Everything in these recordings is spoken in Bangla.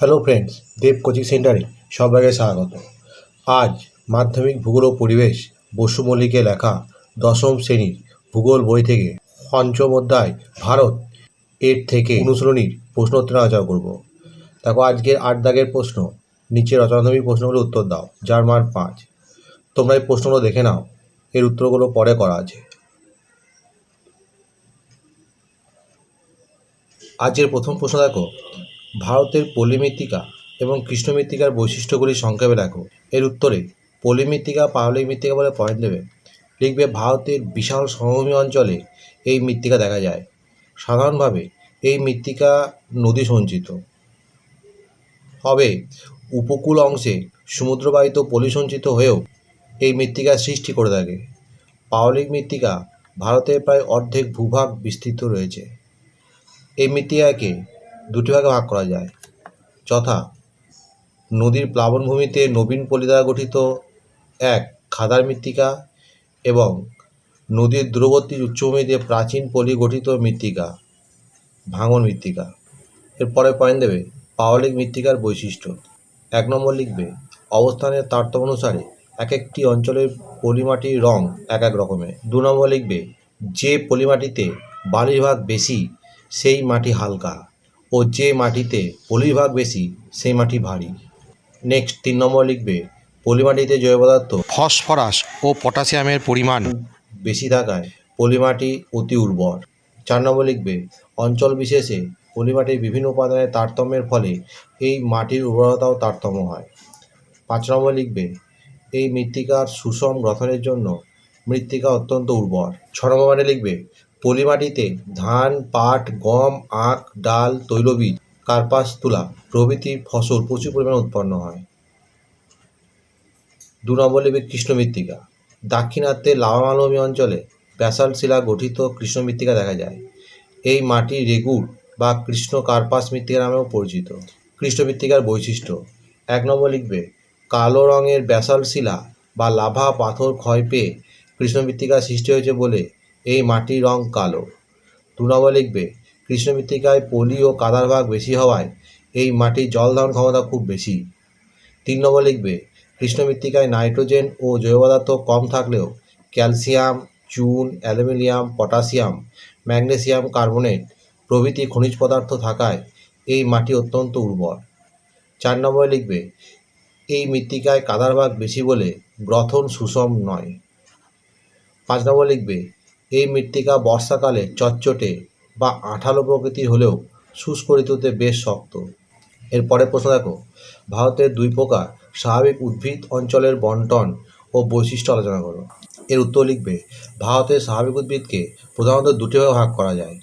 হ্যালো ফ্রেন্ডস দেব কোচিং সেন্টারে সবাইকে স্বাগত। আজ মাধ্যমিক ভূগোল ও পরিবেশ বসু মল্লিকের লেখা দশম শ্রেণির ভূগোল বই থেকে পঞ্চম অধ্যায় ভারত এর থেকে অনুশীলনীর প্রশ্নোত্তর আলোচনা করব। দেখো, আজকের আট দাগের প্রশ্ন, নিচে রচনাধর্মী প্রশ্নগুলো উত্তর দাও, যার মান পাঁচ। তোমরা এই প্রশ্নগুলো দেখে নাও, এর উত্তরগুলো পরে করা আছে। আজকের প্রথম প্রশ্ন দেখো ভারতের পল্লী মৃত্তিকা এবং কৃষ্ণ মৃত্তিকার বৈশিষ্ট্যগুলি সংক্ষেপে লেখো। এর উত্তরে পল্লী মৃত্তিকা পাললিক মৃত্তিকা বলে পয়েন্ট দেবে। লিখবে, ভারতের বিশাল সমভূমি অঞ্চলে এই মৃত্তিকা দেখা যায়। সাধারণভাবে এই মৃত্তিকা নদী সঞ্চিত। হবে উপকূল অংশে সমুদ্রবাহিত পলি সঞ্চিত হয়েও এই মৃত্তিকার সৃষ্টি করে থাকে। পাওলিক মৃত্তিকা ভারতের প্রায় অর্ধেক ভূভাগ বিস্তৃত রয়েছে। এই মৃত্তিকাকে দুটি ভাগে ভাগ করা যায়। যথা, নদীর প্লাবনভূমিতে নবীন পলি দ্বারা গঠিত এক খাদার মৃত্তিকা এবং নদীর দূরবর্তী উচ্চভূমিতে প্রাচীন পলি গঠিত মৃত্তিকা, ভাঙন মৃত্তিকা। এরপরে পয়েন্ট দেবে পাওয়ালিক মৃত্তিকার বৈশিষ্ট্য। এক নম্বর লিখবে, অবস্থানের তারতম্য অনুসারে এক একটি অঞ্চলের পলিমাটির রং এক এক রকমের। দু নম্বর লিখবে, যে পলিমাটিতে বালির ভাগ বেশি, সেই মাটি হালকা। ও যে মাটিতে পলির ভাগ বেশি সেই মাটি ভারী। নেক্সট তিন নম্বর লিখবে পলিমাটিতে জৈব পদার্থ ফসফরাস ও পটাশিয়ামের পরিমাণ বেশি থাকায় পলিমাটি অতি উর্বর। চার নম্বর লিখবে অঞ্চল বিশেষে পলিমাটির বিভিন্ন উপাদানের তারতম্যের ফলে এই মাটির উর্বরতাও তারতম্য হয়। পাঁচ নম্বর লিখবে এই মৃত্তিকার সুষম গঠনের জন্য মৃত্তিকা অত্যন্ত উর্বর। ছ নম্বর লিখবে পলিমাটিতে ধান, পাট, গম, আখ, ডাল, তৈলবীজ, কার্পাস, তুলা প্রভৃতি ফসল প্রচুর পরিমাণে উৎপন্ন হয়। দু নম্বর লিখবে কৃষ্ণ মৃত্তিকা দাক্ষিণাত্যের লাভামালভূমি অঞ্চলে ব্যাসাল্ট শিলা গঠিত কৃষ্ণ মৃত্তিকা দেখা যায়। এই মাটি রেগুর বা কৃষ্ণ কার্পাস মৃত্তিকা নামেও পরিচিত। কৃষ্ণ মৃত্তিকার বৈশিষ্ট্য। এক নম্বর লিখবে, কালো রঙের ব্যাসাল শিলা বা লাভা পাথর ক্ষয় পেয়ে কৃষ্ণ মৃত্তিকা সৃষ্টি হয়েছে বলে এই মাটির রং কালো। দু নম্বর লিখবে কৃষ্ণ মৃত্তিকায় পলি ও কাদার ভাগ বেশি হওয়ায় এই মাটির জল ধারণ ক্ষমতা খুব বেশি। তিন নম্বর লিখবে কৃষ্ণ মৃত্তিকায় নাইট্রোজেন ও জৈব পদার্থ কম থাকলেও ক্যালসিয়াম, চুন, অ্যালুমিনিয়াম, পটাশিয়াম, ম্যাগনেসিয়াম কার্বনেট প্রভৃতি খনিজ পদার্থ থাকায় এই মাটি অত্যন্ত উর্বর। চার নম্বরে লিখবে, এই মৃত্তিকায় কাদার ভাগ বেশি বলে গ্রথন সুষম নয়। পাঁচ নম্বর লিখবে এই মৃত্তিকা বর্ষাকালে চটচটে বা আঠালো প্রকৃতির হলেও শুষ্ক ঋতুতে বেশ শক্ত। এরপরে প্রশ্ন দেখো, ভারতের দুই প্রকার স্বাভাবিক উদ্ভিদ অঞ্চলের বন্টন ও বৈশিষ্ট্য আলোচনা করো। এর উত্তর লিখবে, ভারতের স্বাভাবিক উদ্ভিদকে প্রধানত দুটি ভাগে ভাগ করা যায়।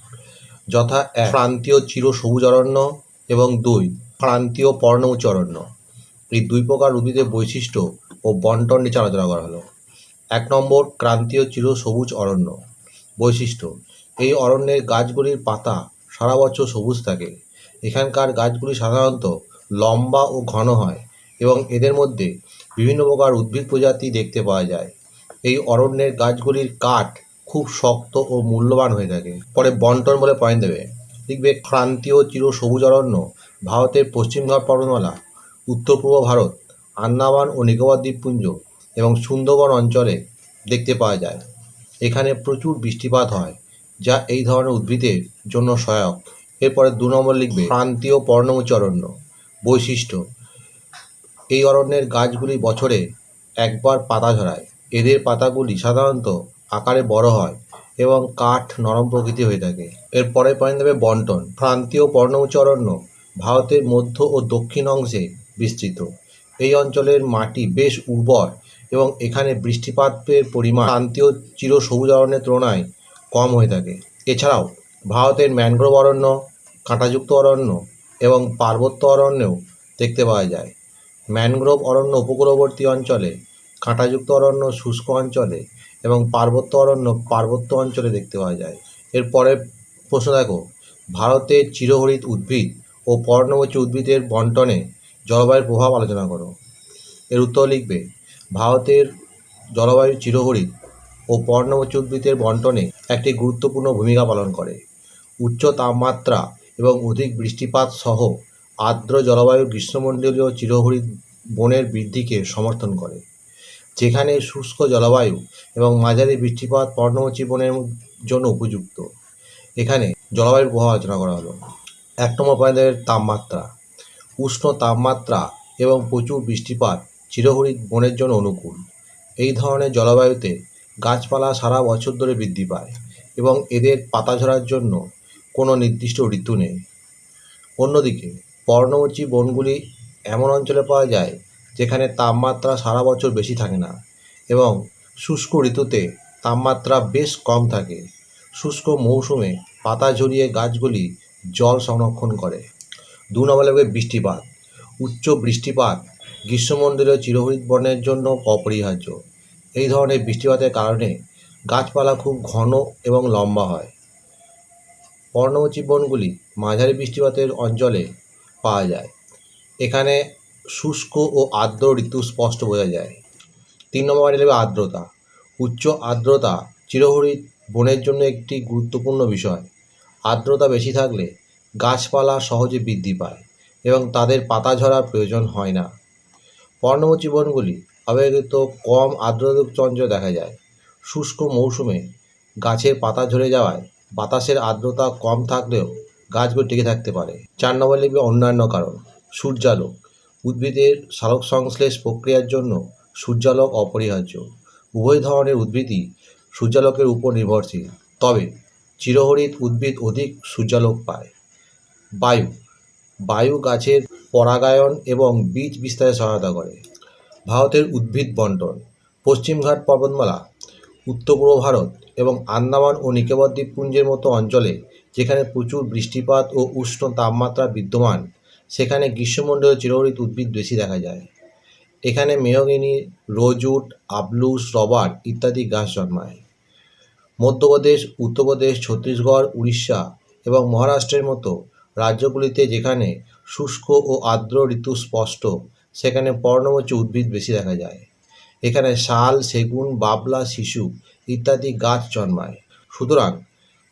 যথা এক প্রান্তীয় চির সবুজ অরণ্য এবং দুই প্রান্তীয় পর্ণমুচ অরণ্য এই দুই প্রকার উদ্ভিদের বৈশিষ্ট্য ও বন্টন নিচে আলোচনা করা হলো। এক নম্বর, ক্রান্তীয় চির সবুজ অরণ্য। বৈশিষ্ট্য। এই অরণ্যের গাছগুলির পাতা সারা বছর সবুজ থাকে। এখানকার গাছগুলি সাধারণত লম্বা ও ঘন হয় এবং এদের মধ্যে বিভিন্ন প্রকার উদ্ভিদ প্রজাতি দেখতে পাওয়া যায়। এই অরণ্যের গাছগুলির কাঠ খুব শক্ত ও মূল্যবান হয়ে থাকে। পরে বন্টন বলে পয়েন্ট দেবে। লিখবে, ক্রান্তীয় চির সবুজ অরণ্য, ভারতের পশ্চিমঘাট পর্বতমালা উত্তর পূর্ব ভারত, আন্দামান ও নিকোবর দ্বীপপুঞ্জ এবং সুন্দরবন অঞ্চলে দেখতে পাওয়া যায়। এখানে প্রচুর বৃষ্টিপাত হয়, যা এই ধরনের উদ্ভিদের জন্য সহায়ক। এরপরে দু নম্বর লিখবে প্রান্তীয় পর্ণমোচী অরণ্য বৈশিষ্ট্য। এই অরণ্যের গাছগুলি বছরে একবার পাতা ঝরায়। এদের পাতাগুলি সাধারণত আকারে বড় হয় এবং কাঠ নরম প্রকৃতি হয়ে থাকে। এর পরে পয়েন্ট দেবে বন্টন প্রান্তীয় পর্ণমোচী অরণ্য ভারতের মধ্য ও দক্ষিণ অংশে বিস্তৃত। এই অঞ্চলের মাটি বেশ উর্বর এবং এখানে বৃষ্টিপাতের পরিমাণ ক্রান্তীয় চির সবুজ অরণ্যের তুলনায় কম হয়ে থাকে। এছাড়াও, ভারতের ম্যানগ্রোভ অরণ্য, কাঁটাযুক্ত অরণ্য এবং পার্বত্য অরণ্যেও দেখতে পাওয়া যায়। ম্যানগ্রোভ অরণ্য উপকূলবর্তী অঞ্চলে, কাঁটাযুক্ত অরণ্য শুষ্ক অঞ্চলে এবং পার্বত্য অরণ্য পার্বত্য অঞ্চলে দেখতে পাওয়া যায়। এরপরে প্রশ্ন দেখো, ভারতের চিরহরিত উদ্ভিদ ও পর্ণমোচী উদ্ভিদের বন্টনে জলবায়ুর প্রভাব আলোচনা করো। এর উত্তর লিখবে ভারতের জলবায়ু চিরহরিত ও পর্ণমোচী উদ্ভিদের বন্টনে একটি গুরুত্বপূর্ণ ভূমিকা পালন করে। উচ্চ তাপমাত্রা এবং অধিক বৃষ্টিপাত সহ আর্দ্র জলবায়ু গ্রীষ্মমণ্ডলীয় চিরহরিৎ বনের বৃদ্ধিকে সমর্থন করে। যেখানে শুষ্ক জলবায়ু এবং মাঝারি বৃষ্টিপাত পর্ণমোচী বনের জন্য উপযুক্ত। এখানে জলবায়ুর প্রভাব আলোচনা করা হলো। এক নম্বর পয়েন্টের তাপমাত্রা। উষ্ণ তাপমাত্রা এবং প্রচুর বৃষ্টিপাত চিরহরিৎ বনের জন্য অনুকূল। এই ধরনের জলবায়ুতে গাছপালা সারা বছর ধরে বৃদ্ধি পায় এবং এদের পাতা ঝরার জন্য কোনো নির্দিষ্ট ঋতু নেই। অন্যদিকে পর্ণমোচী বনগুলি এমন অঞ্চলে পাওয়া যায় যেখানে তাপমাত্রা সারা বছর বেশি থাকে না এবং শুষ্ক ঋতুতে তাপমাত্রা বেশ কম থাকে। শুষ্ক মৌসুমে পাতা ঝরিয়ে গাছগুলি জল সংরক্ষণ করে। দু নম্বর লাগবে বৃষ্টিপাত, উচ্চ বৃষ্টিপাত গ্রীষ্মমণ্ডলীয় চিরহরিৎ বনের জন্য অপরিহার্য। এই ধরনের বৃষ্টিপাতের কারণে গাছপালা খুব ঘন এবং লম্বা হয়। পর্ণমোচী বনগুলি মাঝারি বৃষ্টিপাতের অঞ্চলে পাওয়া যায়। এখানে শুষ্ক ও আর্দ্র ঋতু স্পষ্ট বোঝা যায়। তিন নম্বর আর্দ্রতা। উচ্চ আর্দ্রতা চিরহরিৎ বনের জন্য একটি গুরুত্বপূর্ণ বিষয়। আর্দ্রতা বেশি থাকলে গাছপালা সহজে বৃদ্ধি পায় এবং তাদের পাতা ঝরার প্রয়োজন হয় না। পর্ণমোচী বনগুলি অপেক্ষাকৃত কম আর্দ্রতাযুক্ত চঞ্চল দেখা যায়। শুষ্ক মৌসুমে গাছের পাতা ঝরে যাওয়ায় বাতাসের আর্দ্রতা কম থাকলেও গাছগুলো টিকে থাকতে পারে। চার নম্বর লিখবে অন্যান্য কারণ, সূর্যালোক। উদ্ভিদের সালোক সংশ্লেষ প্রক্রিয়ার জন্য সূর্যালোক অপরিহার্য। উভয় ধরনের উদ্ভিদই সূর্যালোকের উপর নির্ভরশীল। তবে চিরহরিৎ উদ্ভিদ অধিক সূর্যালোক পায়। বায়ু। বায়ু গাছের পরাগায়ন এবং বীজ বিস্তারে সহায়তা করে। ভারতের উদ্ভিদ বন্টন পশ্চিমঘাট পর্বতমালা, উত্তর পূর্ব ভারত এবং আন্দামান ও নিকোবর দ্বীপপুঞ্জের মতো অঞ্চলে যেখানে প্রচুর বৃষ্টিপাত ও উষ্ণ তাপমাত্রা বিদ্যমান, সেখানে গ্রীষ্মমণ্ডলীয় চিরহরিৎ উদ্ভিদ বেশি দেখা যায়। এখানে মেহগিনি রোজউড আবলুস, রবার ইত্যাদি গাছ জন্মায়। মধ্যপ্রদেশ, উত্তরপ্রদেশ, ছত্তিশগড়, উড়িষ্যা এবং মহারাষ্ট্রের মতো রাজ্যগুলিতে যেখানে শুষ্ক ও আর্দ্র ঋতু স্পষ্ট। সেখানে পর্ণমোচী উদ্ভিদ বেশি দেখা যায়। এখানে শাল, সেগুন, বাবলা, শিশু ইত্যাদি গাছ জন্মায়। সুতরাং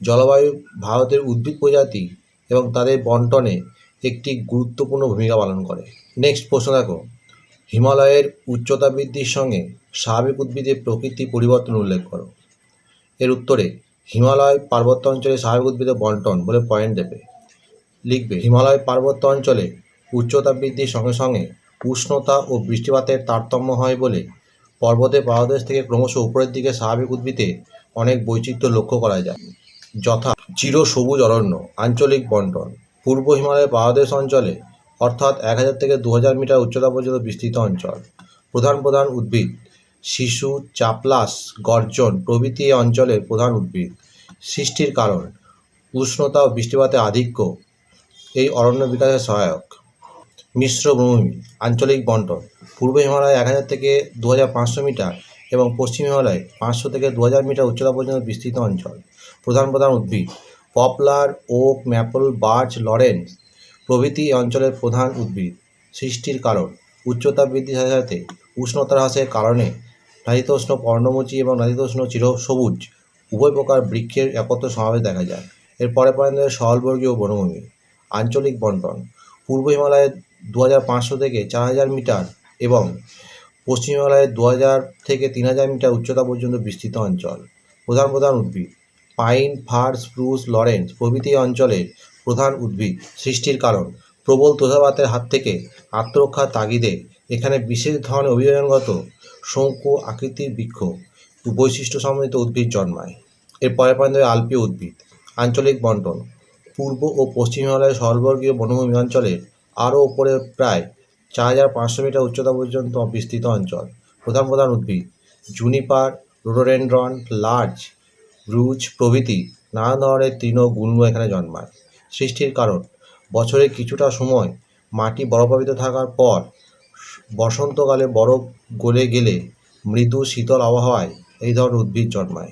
জলবায়ু ভারতের উদ্ভিদ প্রজাতি এবং তাদের বন্টনে একটি গুরুত্বপূর্ণ ভূমিকা পালন করে। নেক্সট প্রশ্ন দেখো। হিমালয়ের উচ্চতা বৃদ্ধির সঙ্গে স্বাভাবিক উদ্ভিদের প্রকৃতি পরিবর্তন উল্লেখ করো। এর উত্তরে হিমালয় পার্বত্য অঞ্চলে স্বাভাবিক উদ্ভিদের বন্টন বলে পয়েন্ট দেবে। লিখবে। হিমালয় পার্বত্য অঞ্চলে উচ্চতা বৃদ্ধির সঙ্গে সঙ্গে উষ্ণতা ও বৃষ্টিপাতের তারতম্য হয় বলে পর্বতে পাদদেশ থেকে ক্রমশ উপরের দিকে স্বাভাবিক উদ্ভিদে অনেক বৈচিত্র্য লক্ষ্য করা যায়। যথা চির সবুজ অরণ্য, আঞ্চলিক বন্টন, পূর্ব হিমালয়ের পাদদেশ অঞ্চলে অর্থাৎ এক হাজার থেকে দু হাজার মিটার উচ্চতা পর্যন্ত বিস্তৃত অঞ্চল। প্রধান প্রধান উদ্ভিদ শিশু, চাপলাস, গর্জন প্রভৃতি অঞ্চলের প্রধান উদ্ভিদ। সৃষ্টির কারণ, উষ্ণতা ও বৃষ্টিপাতে আধিক্য এই অরণ্য বিকাশের সহায়ক। মিশ্র ভূমি, আঞ্চলিক বন্টন, পূর্ব হিমালয় এক হাজার থেকে দু হাজার পাঁচশো মিটার এবং পশ্চিম হিমালয় পাঁচশো থেকে দু হাজার মিটার উচ্চতা পর্যন্ত বিস্তৃত অঞ্চল। প্রধান প্রধান উদ্ভিদ, poplar, oak, maple, birch, Lawrence প্রভৃতি অঞ্চলের প্রধান উদ্ভিদ। সৃষ্টির কারণ, উচ্চতা বৃদ্ধির সাথে সাথে উষ্ণতা হ্রাসের কারণে নাতিতোষ্ণ পর্ণমোচী এবং নাতিতোষ্ণ চির সবুজ উভয় প্রকার বৃক্ষের একত্র সমাবেশ দেখা যায়। এর পরে পয়েন্ট সহলবর্গীয় বনভূমি। আঞ্চলিক বন্টন। পূর্ব হিমালয়ে দু হাজার পাঁচশো থেকে চার হাজার মিটার এবং পশ্চিম হিমালয়ে দু হাজার থেকে তিন হাজার মিটার উচ্চতা পর্যন্ত বিস্তৃত অঞ্চল। প্রধান প্রধান উদ্ভিদ। পাইন, ফার, স্প্রুস, লরেন্স প্রভৃতি অঞ্চলের প্রধান উদ্ভিদ সৃষ্টির কারণ। প্রবল তুষারপাতের হাত থেকে আত্মরক্ষার তাগিদে এখানে বিশেষ ধরনের অভিযোজনগত শঙ্কু আকৃতির বৃক্ষ বৈশিষ্ট্য সমন্বিত উদ্ভিদ জন্মায়। এর পরে পয়েন্ট আলপীয় উদ্ভিদ। আঞ্চলিক বন্টন। পূর্ব ও পশ্চিম হিমালয়ের সর্বর্গীয় বনভূমি অঞ্চলের আরও ওপরে প্রায় চার হাজার পাঁচশো মিটার উচ্চতা পর্যন্ত বিস্তৃত অঞ্চল। প্রধান প্রধান উদ্ভিদ, জুনিপার, রোডোডেন্ড্রন, লার্জ ব্রুজ প্রভৃতি নানা ধরনের তৃণ গুল্ম এখানে জন্মায়। সৃষ্টির কারণ বছরের কিছুটা সময় মাটি বরফাবিত থাকার পর বসন্তকালে বরফ গলে গেলে মৃদু শীতল আবহাওয়ায় এই ধরনের উদ্ভিদ জন্মায়।